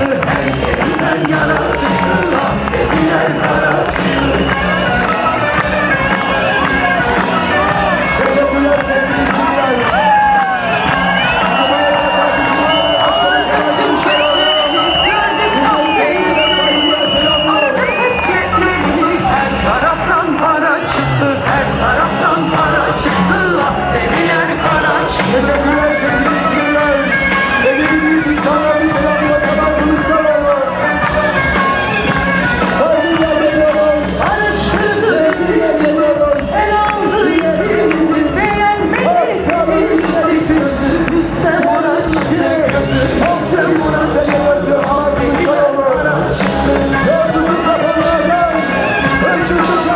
Öper yanına yara